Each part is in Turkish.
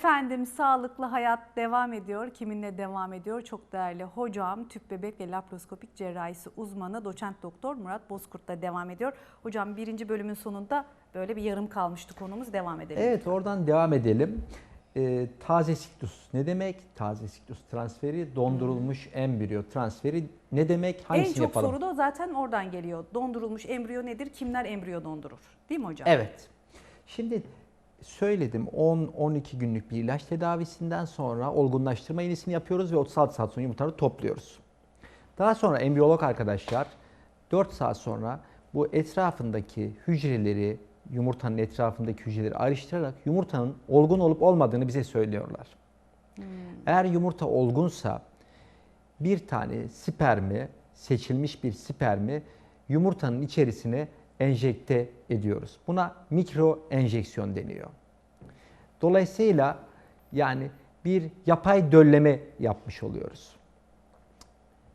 Efendim sağlıklı hayat devam ediyor. Kiminle devam ediyor? Çok değerli hocam tüp bebek ve laparoskopik cerrahisi uzmanı doçent doktor Murat Bozkurt'la devam ediyor. Hocam birinci bölümün sonunda böyle bir yarım kalmıştı konumuz devam edelim. Evet oradan devam edelim. Ee, taze siklus ne demek? Taze siklus transferi, dondurulmuş embriyo transferi ne demek? en Hangisini çok yapalım? soru da zaten oradan geliyor. Dondurulmuş embriyo nedir? Kimler embriyo dondurur? Değil mi hocam? Evet. Şimdi söyledim 10-12 günlük bir ilaç tedavisinden sonra olgunlaştırma iğnesini yapıyoruz ve 36 saat sonra yumurtaları topluyoruz. Daha sonra embriyolog arkadaşlar 4 saat sonra bu etrafındaki hücreleri, yumurtanın etrafındaki hücreleri ayrıştırarak yumurtanın olgun olup olmadığını bize söylüyorlar. Eğer yumurta olgunsa bir tane spermi, seçilmiş bir spermi yumurtanın içerisine enjekte ediyoruz. Buna mikro enjeksiyon deniyor. Dolayısıyla yani bir yapay dölleme yapmış oluyoruz.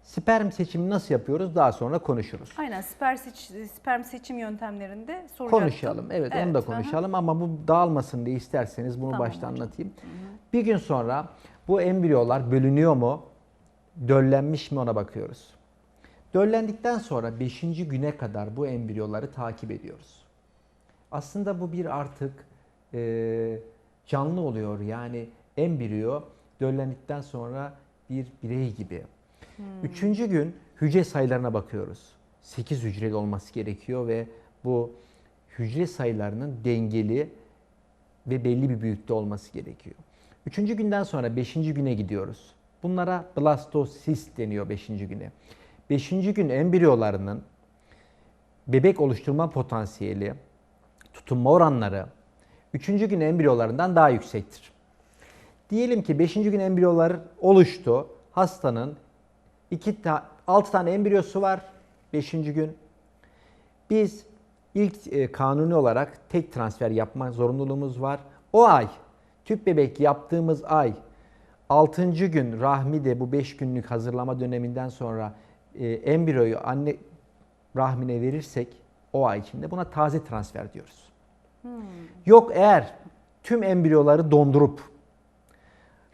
Sperm seçimi nasıl yapıyoruz daha sonra konuşuruz. Aynen sperm, seç- sperm seçim yöntemlerinde soracaktım. Konuşalım. Evet, onu da aha. konuşalım ama bu dağılmasın diye isterseniz bunu Tamam başta hocam. anlatayım. Bir gün sonra bu embriyolar bölünüyor mu? Döllenmiş mi ona bakıyoruz. Döllendikten sonra 5. güne kadar bu embriyoları takip ediyoruz. Aslında bu bir artık e, canlı oluyor. Yani embriyo döllendikten sonra bir birey gibi. Üçüncü gün hücre sayılarına bakıyoruz. 8 hücreli olması gerekiyor ve bu hücre sayılarının dengeli ve belli bir büyüklükte olması gerekiyor. Üçüncü günden sonra beşinci güne gidiyoruz. Bunlara blastosist deniyor beşinci güne. Beşinci gün embriyolarının bebek oluşturma potansiyeli, tutunma oranları üçüncü gün embriyolarından daha yüksektir. Diyelim ki 5. gün embriyolar oluştu. Hastanın 2 ta 6 tane embriyosu var 5. gün. Biz ilk e, kanuni olarak tek transfer yapma zorunluluğumuz var. O ay tüp bebek yaptığımız ay 6. gün rahmide bu 5 günlük hazırlama döneminden sonra e, embriyoyu anne rahmine verirsek o ay içinde buna taze transfer diyoruz. Yok eğer tüm embriyoları dondurup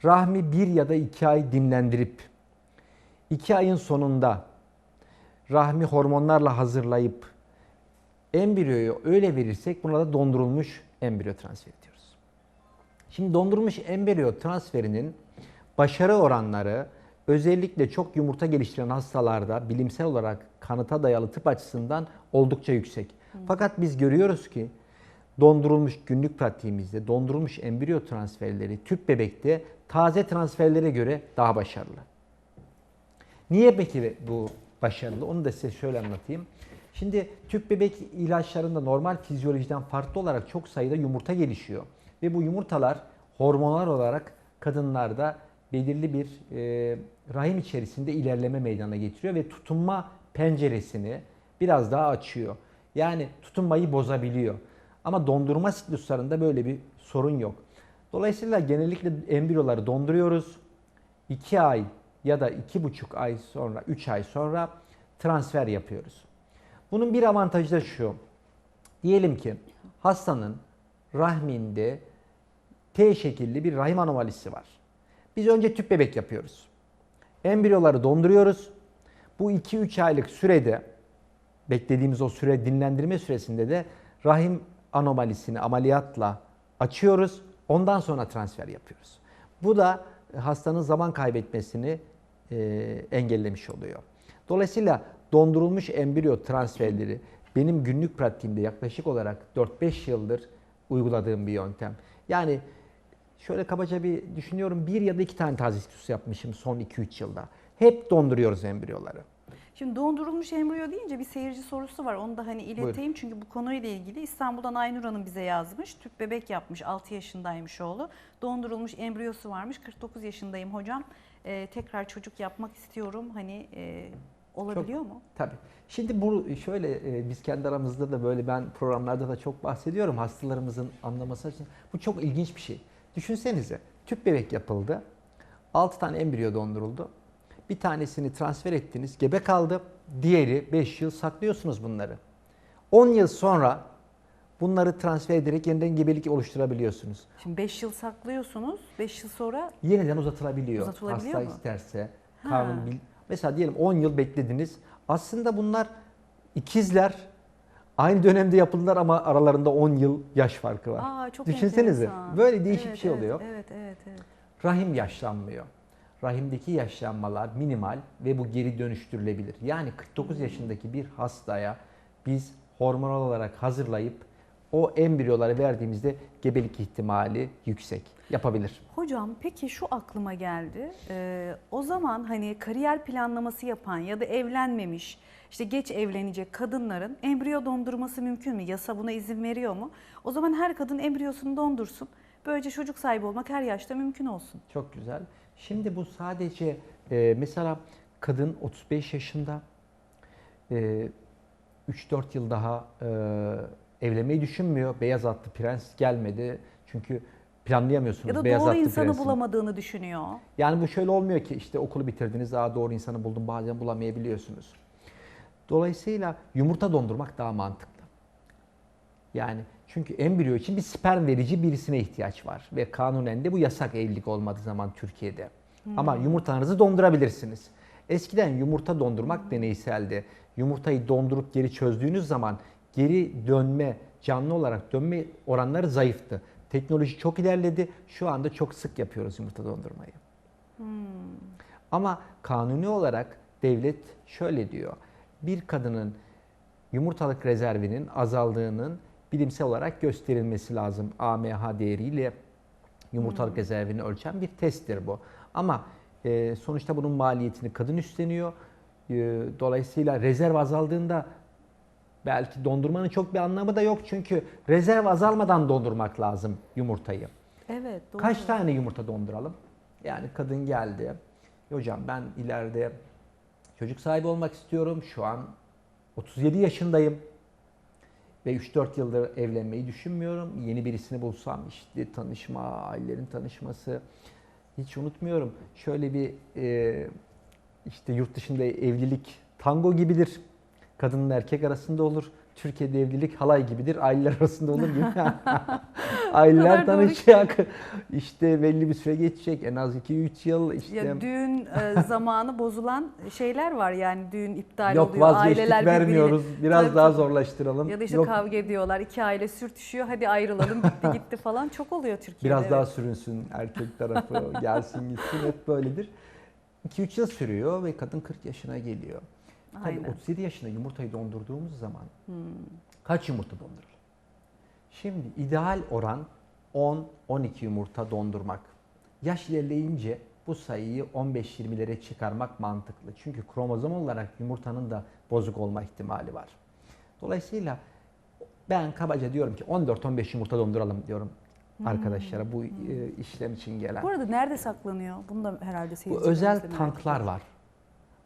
rahmi bir ya da iki ay dinlendirip iki ayın sonunda rahmi hormonlarla hazırlayıp embriyoyu öyle verirsek buna da dondurulmuş embriyo transferi diyoruz. Şimdi dondurulmuş embriyo transferinin başarı oranları özellikle çok yumurta geliştiren hastalarda bilimsel olarak kanıta dayalı tıp açısından oldukça yüksek. Fakat biz görüyoruz ki dondurulmuş günlük pratiğimizde dondurulmuş embriyo transferleri tüp bebekte taze transferlere göre daha başarılı. Niye peki bu başarılı? Onu da size şöyle anlatayım. Şimdi tüp bebek ilaçlarında normal fizyolojiden farklı olarak çok sayıda yumurta gelişiyor. Ve bu yumurtalar hormonal olarak kadınlarda belirli bir e, rahim içerisinde ilerleme meydana getiriyor ve tutunma penceresini biraz daha açıyor. Yani tutunmayı bozabiliyor. Ama dondurma sikluslarında böyle bir sorun yok. Dolayısıyla genellikle embriyoları donduruyoruz. 2 ay ya da 2,5 ay sonra, 3 ay sonra transfer yapıyoruz. Bunun bir avantajı da şu. Diyelim ki hastanın rahminde T şekilli bir rahim anomalisi var. Biz önce tüp bebek yapıyoruz. Embriyoları donduruyoruz. Bu 2-3 aylık sürede beklediğimiz o süre dinlendirme süresinde de rahim anomalisini ameliyatla açıyoruz. Ondan sonra transfer yapıyoruz. Bu da hastanın zaman kaybetmesini e, engellemiş oluyor. Dolayısıyla dondurulmuş embriyo transferleri benim günlük pratiğimde yaklaşık olarak 4-5 yıldır uyguladığım bir yöntem. Yani şöyle kabaca bir düşünüyorum bir ya da iki tane taze siklus yapmışım son 2-3 yılda. Hep donduruyoruz embriyoları. Şimdi dondurulmuş embriyo deyince bir seyirci sorusu var. Onu da hani ileteyim Buyurun. çünkü bu konuyla ilgili İstanbul'dan Aynur Hanım bize yazmış. Tüp bebek yapmış 6 yaşındaymış oğlu. Dondurulmuş embriyosu varmış. 49 yaşındayım hocam. Ee, tekrar çocuk yapmak istiyorum. Hani e, olabiliyor mu? Tabii. Şimdi bu şöyle e, biz kendi aramızda da böyle ben programlarda da çok bahsediyorum hastalarımızın anlaması için. Bu çok ilginç bir şey. Düşünsenize tüp bebek yapıldı. 6 tane embriyo donduruldu. Bir tanesini transfer ettiniz, gebe kaldı. Diğeri 5 yıl saklıyorsunuz bunları. 10 yıl sonra bunları transfer ederek yeniden gebelik oluşturabiliyorsunuz. Şimdi 5 yıl saklıyorsunuz. 5 yıl sonra Yeniden uzatılabiliyor. Uzatılabiliyor Hasta mu? isterse. Kanun bil. Mesela diyelim 10 yıl beklediniz. Aslında bunlar ikizler. Aynı dönemde yapıldılar ama aralarında 10 yıl yaş farkı var. Aa, çok Düşünsenize. enteresan. Böyle değişik Evet, bir şey evet, oluyor. Evet, evet, evet. Rahim yaşlanmıyor. Rahimdeki yaşlanmalar minimal ve bu geri dönüştürülebilir. Yani 49 yaşındaki bir hastaya biz hormonal olarak hazırlayıp o embriyoları verdiğimizde gebelik ihtimali yüksek. Yapabilir. Hocam peki şu aklıma geldi. Ee, o zaman hani kariyer planlaması yapan ya da evlenmemiş, işte geç evlenecek kadınların embriyo dondurması mümkün mü? Yasa buna izin veriyor mu? O zaman her kadın embriyosunu dondursun. Böylece çocuk sahibi olmak her yaşta mümkün olsun. Çok güzel. Şimdi bu sadece e, mesela kadın 35 yaşında e, 3-4 yıl daha e, evlenmeyi düşünmüyor. Beyaz atlı prens gelmedi. Çünkü planlayamıyorsunuz Ya da beyaz doğru atlı insanı prensin. bulamadığını düşünüyor. Yani bu şöyle olmuyor ki işte okulu bitirdiniz daha doğru insanı buldum bazen bulamayabiliyorsunuz. Dolayısıyla yumurta dondurmak daha mantıklı. Yani çünkü embriyo için bir sperm verici birisine ihtiyaç var ve kanunen de bu yasak evlilik olmadığı zaman Türkiye'de. Ama yumurtanızı dondurabilirsiniz. Eskiden yumurta dondurmak deneyseldi. Yumurtayı dondurup geri çözdüğünüz zaman geri dönme, canlı olarak dönme oranları zayıftı. Teknoloji çok ilerledi. Şu anda çok sık yapıyoruz yumurta dondurmayı. Ama kanuni olarak devlet şöyle diyor. Bir kadının yumurtalık rezervinin azaldığının bilimsel olarak gösterilmesi lazım. AMH değeriyle yumurtalık rezervini ölçen bir testtir bu. Ama e, sonuçta bunun maliyetini kadın üstleniyor. E, dolayısıyla rezerv azaldığında belki dondurmanın çok bir anlamı da yok. Çünkü rezerv azalmadan dondurmak lazım yumurtayı. Evet, doğru. Kaç tane yumurta donduralım? Yani kadın geldi. Hocam ben ileride çocuk sahibi olmak istiyorum. Şu an 37 yaşındayım. Ve 3-4 yıldır evlenmeyi düşünmüyorum. Yeni birisini bulsam işte tanışma, ailelerin tanışması. Hiç unutmuyorum. Şöyle bir e, işte yurt dışında evlilik tango gibidir. Kadınla erkek arasında olur. Türkiye'de evlilik halay gibidir. Aileler arasında olur gibi. Aileler tanışacak. İşte belli bir süre geçecek. En az 2-3 yıl işte. Ya düğün e, zamanı bozulan şeyler var yani düğün iptal Yok oluyor. Aileler vermiyoruz. birbiriyle- Biraz Tabii, daha zorlaştıralım. Ya da işte Yok, kavga ediyorlar. iki aile sürtüşüyor. Hadi ayrılalım gitti gitti falan. Çok oluyor Türkiye'de. Biraz evet. daha sürünsün erkek tarafı gelsin gitsin hep böyledir. 2-3 yıl sürüyor ve kadın 40 yaşına geliyor. Tabii Aynen. 37 yaşında yumurtayı dondurduğumuz zaman Hmm. kaç yumurta dondurur? Şimdi ideal oran 10-12 yumurta dondurmak. Yaş ilerleyince bu sayıyı 15-20'lere çıkarmak mantıklı. Çünkü kromozom olarak yumurtanın da bozuk olma ihtimali var. Dolayısıyla ben kabaca diyorum ki 14-15 yumurta donduralım diyorum arkadaşlara bu e, işlem için gelen. Bu arada nerede saklanıyor? Bunu da herhalde Bu seyircilerimiz özel de merak tanklar var.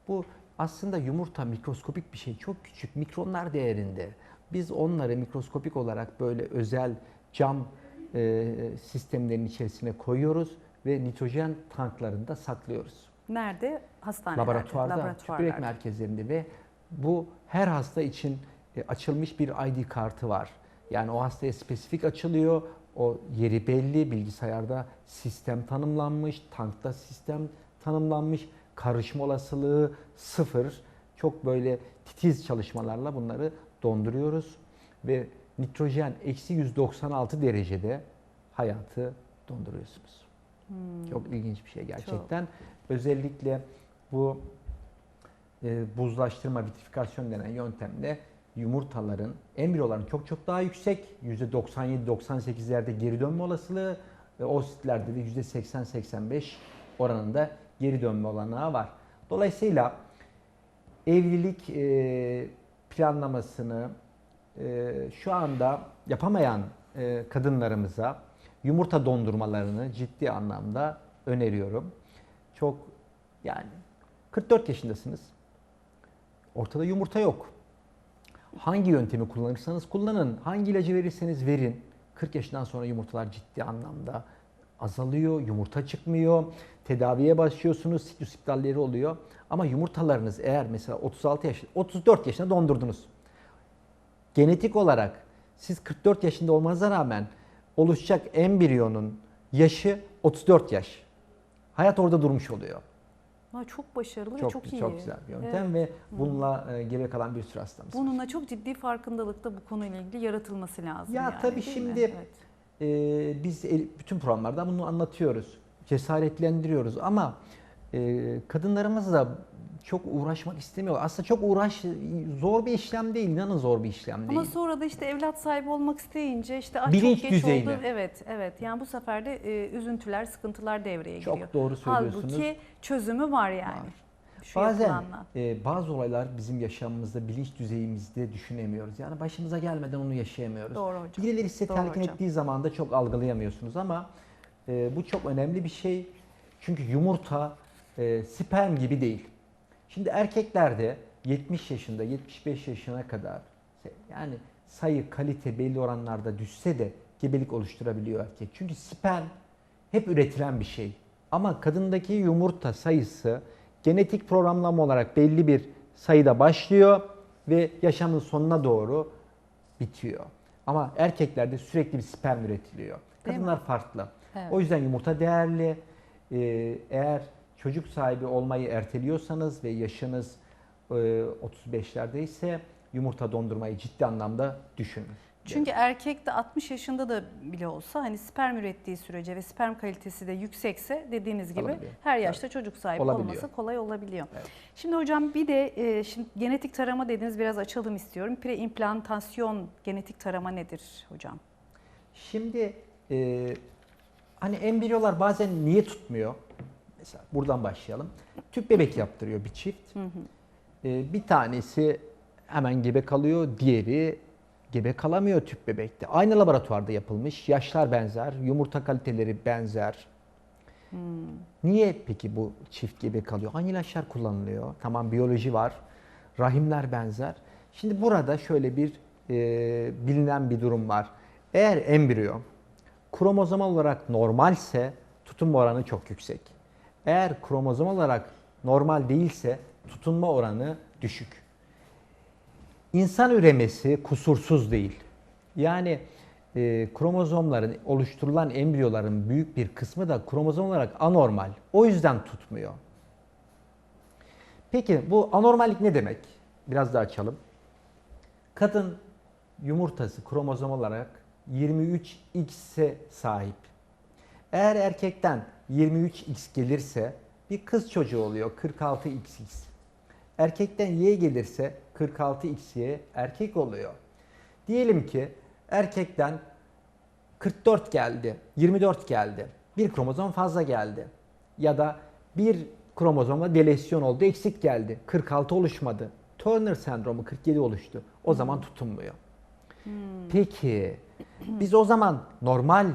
Bu aslında yumurta mikroskopik bir şey. Çok küçük mikronlar değerinde. Biz onları mikroskopik olarak böyle özel cam e, sistemlerin içerisine koyuyoruz ve nitrojen tanklarında saklıyoruz. Nerede? Hastanelerde. Laboratuvarda, laboratuvarlarda. merkezlerinde ve bu her hasta için e, açılmış bir ID kartı var. Yani o hastaya spesifik açılıyor. O yeri belli, bilgisayarda sistem tanımlanmış, tankta sistem tanımlanmış, karışma olasılığı sıfır. Çok böyle titiz çalışmalarla bunları donduruyoruz ve nitrojen eksi 196 derecede hayatı donduruyorsunuz. Çok ilginç bir şey gerçekten. Özellikle bu e, buzlaştırma, vitrifikasyon denen yöntemle yumurtaların, embriyoların çok çok daha yüksek, %97-98'lerde geri dönme olasılığı ve ositlerde de %80-85 oranında geri dönme olanağı var. Dolayısıyla evlilik e, planlamasını e, şu anda yapamayan e, kadınlarımıza yumurta dondurmalarını ciddi anlamda öneriyorum. Çok yani 44 yaşındasınız. Ortada yumurta yok. Hangi yöntemi kullanırsanız kullanın, hangi ilacı verirseniz verin. 40 yaşından sonra yumurtalar ciddi anlamda azalıyor, yumurta çıkmıyor. Tedaviye başlıyorsunuz, siklus iptalleri oluyor. Ama yumurtalarınız eğer mesela 36 yaş, 34 yaşında dondurdunuz. Genetik olarak siz 44 yaşında olmanıza rağmen oluşacak embriyonun yaşı 34 yaş. Hayat orada durmuş oluyor. Aa, çok başarılı ve Çok çok iyi. çok güzel bir yöntem ve bununla e, gebe kalan bir sürü hastamız var. Bununla çok ciddi farkındalık da bu konuyla ilgili yaratılması lazım. Ya yani, tabii değil mi? şimdi- Evet. Ee, biz el- bütün programlarda bunu anlatıyoruz. Cesaretlendiriyoruz ama e, kadınlarımız da çok uğraşmak istemiyor. Aslında çok uğraş zor bir işlem değil. İnanın zor bir işlem değil. Ama sonra da işte evlat sahibi olmak isteyince işte ah, Bilinç çok geç düzeyine. oldu. Evet, evet. Yani bu sefer de e, üzüntüler, sıkıntılar devreye Çok giriyor. doğru söylüyorsunuz. Halbuki çözümü var yani. Var. Şu Bazen yapılanla. e, bazı olaylar bizim yaşamımızda bilinç düzeyimizde düşünemiyoruz. Yani başımıza gelmeden onu yaşayamıyoruz. Doğru hocam. Birileri size Doğru telkin hocam. ettiği zaman da çok algılayamıyorsunuz ama e, bu çok önemli bir şey. Çünkü yumurta e, sperm gibi değil. Şimdi erkeklerde 70 yaşında, 75 yaşına kadar yani sayı, kalite belli oranlarda düşse de gebelik oluşturabiliyor erkek. Çünkü sperm hep üretilen bir şey. Ama kadındaki yumurta sayısı genetik programlama olarak belli bir sayıda başlıyor ve yaşamın sonuna doğru bitiyor. Ama erkeklerde sürekli bir sperm üretiliyor. Kadınlar farklı. Evet. O yüzden yumurta değerli. Ee, eğer çocuk sahibi olmayı erteliyorsanız ve yaşınız e, 35'lerde ise yumurta dondurmayı ciddi anlamda düşünün. Çünkü erkek de 60 yaşında da bile olsa hani sperm ürettiği sürece ve sperm kalitesi de yüksekse dediğiniz gibi Olabiliyor. her yaşta çocuk sahibi Olabiliyor. olması kolay olabiliyor. Evet. Şimdi hocam bir de e, şimdi genetik tarama dediniz biraz açalım istiyorum. Preimplantasyon genetik tarama nedir hocam? Şimdi e, hani embriyolar bazen niye tutmuyor? Mesela buradan başlayalım. Tüp bebek yaptırıyor bir çift. E, bir tanesi hemen gebe kalıyor, diğeri gebe kalamıyor tüp bebekte. Aynı laboratuvarda yapılmış, yaşlar benzer, yumurta kaliteleri benzer. Niye peki bu çift gebe kalıyor? Aynı ilaçlar kullanılıyor. Tamam biyoloji var, rahimler benzer. Şimdi burada şöyle bir e, bilinen bir durum var. Eğer embriyo kromozomal olarak normalse tutunma oranı çok yüksek. Eğer kromozom olarak normal değilse tutunma oranı düşük. İnsan üremesi kusursuz değil. Yani e, kromozomların oluşturulan embriyoların büyük bir kısmı da kromozom olarak anormal. O yüzden tutmuyor. Peki bu anormallik ne demek? Biraz daha açalım. Kadın yumurtası kromozom olarak 23X'e sahip. Eğer erkekten 23X gelirse bir kız çocuğu oluyor 46XX. Erkekten Y gelirse 46XY erkek oluyor. Diyelim ki erkekten 44 geldi, 24 geldi. Bir kromozom fazla geldi. Ya da bir kromozomla delesyon oldu, eksik geldi. 46 oluşmadı. Turner sendromu 47 oluştu. O zaman tutunmuyor. Peki biz o zaman normal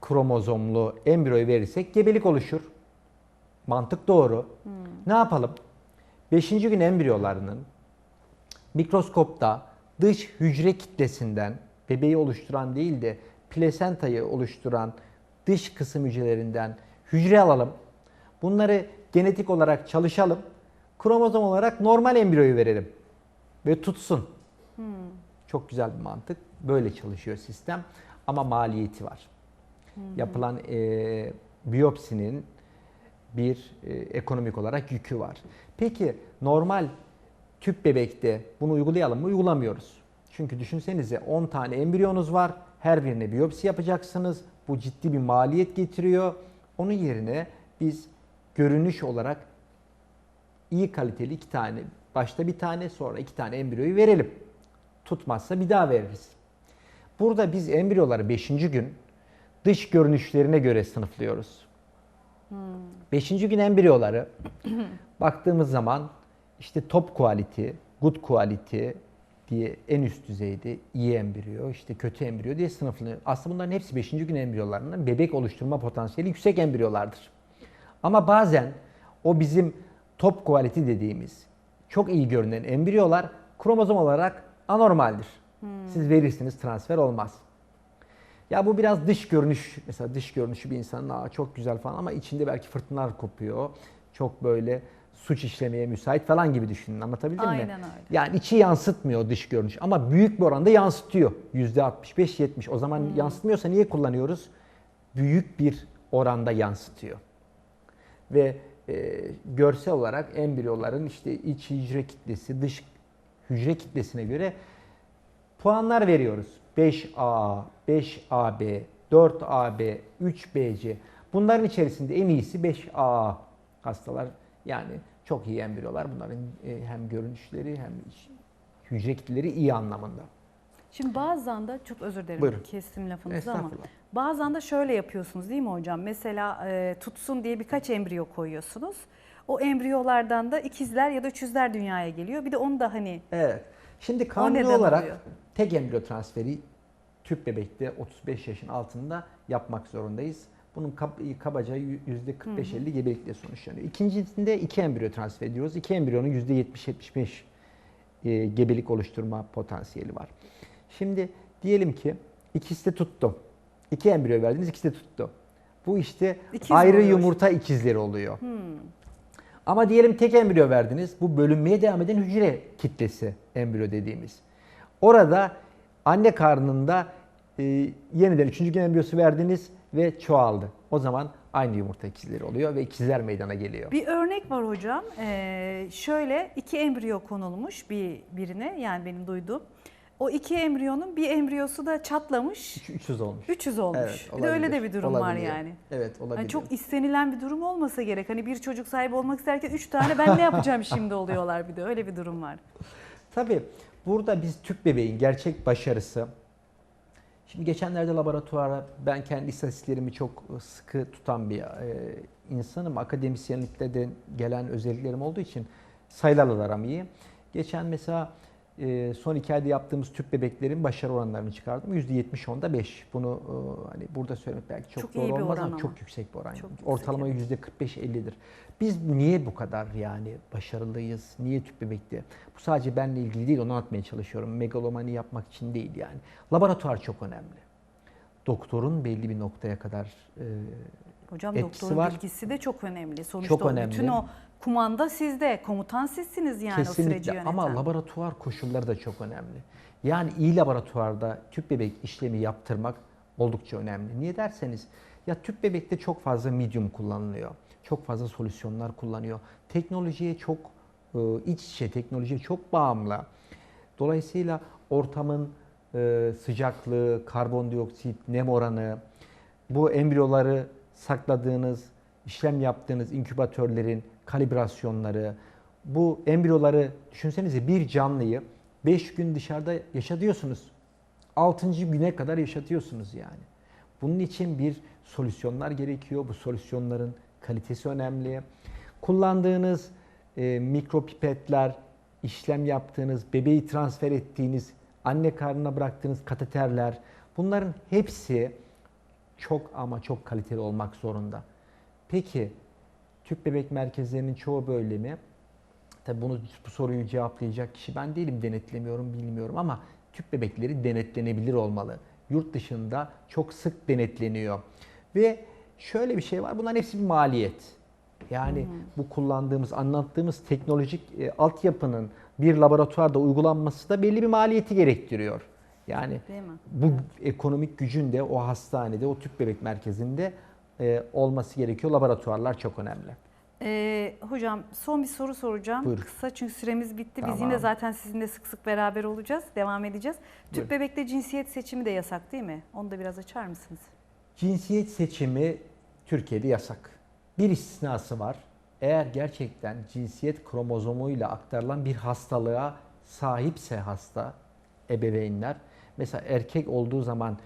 kromozomlu embriyoyu verirsek gebelik oluşur. Mantık doğru. Ne yapalım? 5. gün embriyolarının mikroskopta dış hücre kitlesinden bebeği oluşturan değil de plasentayı oluşturan dış kısım hücrelerinden hücre alalım. Bunları genetik olarak çalışalım. Kromozom olarak normal embriyoyu verelim. Ve tutsun. Çok güzel bir mantık. Böyle çalışıyor sistem. Ama maliyeti var. Yapılan e, biyopsinin bir e, ekonomik olarak yükü var. Peki normal tüp bebekte bunu uygulayalım mı? Uygulamıyoruz. Çünkü düşünsenize 10 tane embriyonuz var. Her birine biyopsi yapacaksınız. Bu ciddi bir maliyet getiriyor. Onun yerine biz görünüş olarak iyi kaliteli iki tane, başta bir tane sonra iki tane embriyoyu verelim. Tutmazsa bir daha veririz. Burada biz embriyoları 5. gün dış görünüşlerine göre sınıflıyoruz. 5. gün embriyoları baktığımız zaman işte top quality, good quality diye en üst düzeyde iyi embriyo, işte kötü embriyo diye sınıflanıyor. Aslında bunların hepsi 5. gün embriyolarının bebek oluşturma potansiyeli yüksek embriyolardır. Ama bazen o bizim top quality dediğimiz çok iyi görünen embriyolar kromozom olarak anormaldir. Siz verirsiniz transfer olmaz. Ya bu biraz dış görünüş, mesela dış görünüşü bir insanın Aa, çok güzel falan ama içinde belki fırtınalar kopuyor. Çok böyle suç işlemeye müsait falan gibi düşünün. Anlatabildim mi? Aynen öyle. Yani içi yansıtmıyor dış görünüş ama büyük bir oranda yansıtıyor. %65-70. O zaman Hmm. yansıtmıyorsa niye kullanıyoruz? Büyük bir oranda yansıtıyor. Ve e, görsel olarak embriyoların işte iç hücre kitlesi, dış hücre kitlesine göre puanlar veriyoruz. 5A, 5AB, 4AB, 3BC. Bunların içerisinde en iyisi 5A hastalar. Yani çok iyi embriyolar. Bunların e, hem görünüşleri hem hücre kitleleri iyi anlamında. Şimdi bazen de çok özür dilerim Buyurun. kestim lafınızı ama bazen de şöyle yapıyorsunuz değil mi hocam? Mesela e, tutsun diye birkaç embriyo koyuyorsunuz. O embriyolardan da ikizler ya da üçüzler dünyaya geliyor. Bir de onu da hani Evet. Şimdi kanuni olarak oluyor? tek embriyo transferi tüp bebekte 35 yaşın altında yapmak zorundayız. Bunun kab- kabaca %45-50 gebelikle sonuçlanıyor. İkincisinde iki embriyo transfer ediyoruz. İki embriyonun %70-75 e, gebelik oluşturma potansiyeli var. Şimdi diyelim ki ikisi de tuttu. İki embriyo verdiniz, ikisi de tuttu. Bu işte İkiz ayrı oluyor. yumurta ikizleri oluyor. hmm, Ama diyelim tek embriyo verdiniz. Bu bölünmeye devam eden hücre kitlesi embriyo dediğimiz. Orada anne karnında e, yeniden üçüncü gün embriyosu verdiniz ve çoğaldı. O zaman aynı yumurta ikizleri oluyor ve ikizler meydana geliyor. Bir örnek var hocam. Ee, şöyle iki embriyo konulmuş bir birine yani benim duyduğum. O iki embriyonun bir embriyosu da çatlamış. Üç- 300 olmuş. 300 olmuş. Evet, bir de öyle de olabilir. bir durum var Olabiliyor. yani. Evet olabilir. Hani çok istenilen bir durum olmasa gerek. Hani bir çocuk sahibi olmak isterken üç tane ben ne yapacağım şimdi oluyorlar bir de öyle bir durum var. Tabii burada biz tüp bebeğin gerçek başarısı Şimdi geçenlerde laboratuvara ben kendi istatistiklerimi çok sıkı tutan bir e, insanım. Akademisyenlikte de gelen özelliklerim olduğu için sayılarla aram iyi. Geçen mesela e, son iki ayda yaptığımız tüp bebeklerin başarı oranlarını çıkardım. %70 onda 5. Bunu e, hani burada söylemek belki çok, Çok doğru olmaz ama ama. çok yüksek bir oran. Çok yüksek, Ortalama evet. %45-50'dir. Biz niye bu kadar yani başarılıyız? Niye tüp bebekte? Bu sadece benle ilgili değil onu anlatmaya çalışıyorum. Megalomani yapmak için değil yani. Laboratuvar çok önemli. Doktorun belli bir noktaya kadar e, Hocam Etkisi doktorun var. bilgisi de çok önemli. Sonuçta Çok önemli. bütün o kumanda sizde, komutan sizsiniz yani o süreci kesinlikle yöneten. ama laboratuvar koşulları da çok önemli. Yani iyi laboratuvarda tüp bebek işlemi yaptırmak oldukça önemli. Niye derseniz ya tüp bebekte çok fazla medium kullanılıyor. Çok fazla solüsyonlar kullanıyor. Teknolojiye çok e, iç içe, teknolojiye çok bağımlı. Dolayısıyla ortamın e, sıcaklığı, karbondioksit, nem oranı, bu embriyoları sakladığınız, işlem yaptığınız inkübatörlerin kalibrasyonları, bu embriyoları düşünsenize bir canlıyı 5 gün dışarıda yaşatıyorsunuz. 6. güne kadar yaşatıyorsunuz yani. Bunun için bir solüsyonlar gerekiyor. Bu solüsyonların kalitesi önemli. Kullandığınız e, mikropipetler, işlem yaptığınız, bebeği transfer ettiğiniz, anne karnına bıraktığınız kateterler bunların hepsi çok ama çok kaliteli olmak zorunda. Peki tüp bebek merkezlerinin çoğu böyle mi? Tabii bunu bu soruyu cevaplayacak kişi ben değilim, denetlemiyorum, bilmiyorum ama tüp bebekleri denetlenebilir olmalı. Yurt dışında çok sık denetleniyor. Ve şöyle bir şey var, bunların hepsi bir maliyet. Yani bu kullandığımız, anlattığımız teknolojik e, altyapının bir laboratuvarda uygulanması da belli bir maliyeti gerektiriyor. Yani bu ekonomik gücün de o hastanede, o tüp bebek merkezinde e, olması gerekiyor. Laboratuvarlar çok önemli. Ee, hocam son bir soru soracağım. Buyurun. Kısa çünkü süremiz bitti. Biz Tamam. yine zaten sizinle sık sık beraber olacağız. Devam edeceğiz. Tüp Buyurun. bebekte cinsiyet seçimi de yasak değil mi? Onu da biraz açar mısınız? Cinsiyet seçimi Türkiye'de yasak. Bir istisnası var. Eğer gerçekten cinsiyet kromozomuyla aktarılan bir hastalığa sahipse hasta ebeveynler, mesela erkek olduğu zaman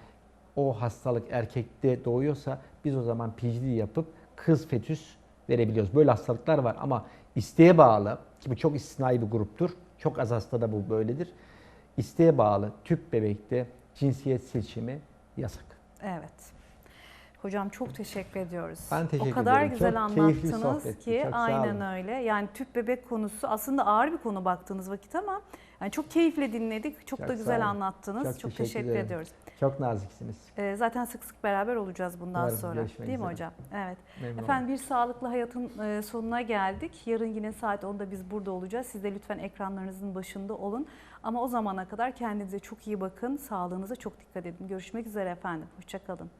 o hastalık erkekte doğuyorsa biz o zaman PGD yapıp kız fetüs verebiliyoruz. Böyle hastalıklar var ama isteğe bağlı, ki bu çok istisnai bir gruptur. Çok az hastada bu böyledir. İsteğe bağlı tüp bebekte cinsiyet seçimi yasak. Evet. Hocam çok teşekkür ediyoruz. Ben teşekkür O kadar ederim. güzel Çok anlattınız sohbetti. ki Çok aynen öyle. Yani tüp bebek konusu aslında ağır bir konu baktığınız vakit ama yani çok keyifle dinledik. Çok, Çok da güzel anlattınız. Çok, Çok teşekkür, teşekkür ederim. ediyoruz. Çok naziksiniz. Ee, zaten sık sık beraber olacağız bundan Umarım sonra. Değil mi üzere. hocam? Evet. Memnun Efendim bir sağlıklı hayatın e, sonuna geldik. Yarın yine saat 10'da biz burada olacağız. Siz de lütfen ekranlarınızın başında olun. Ama o zamana kadar kendinize çok iyi bakın. Sağlığınıza çok dikkat edin. Görüşmek üzere efendim. Hoşçakalın.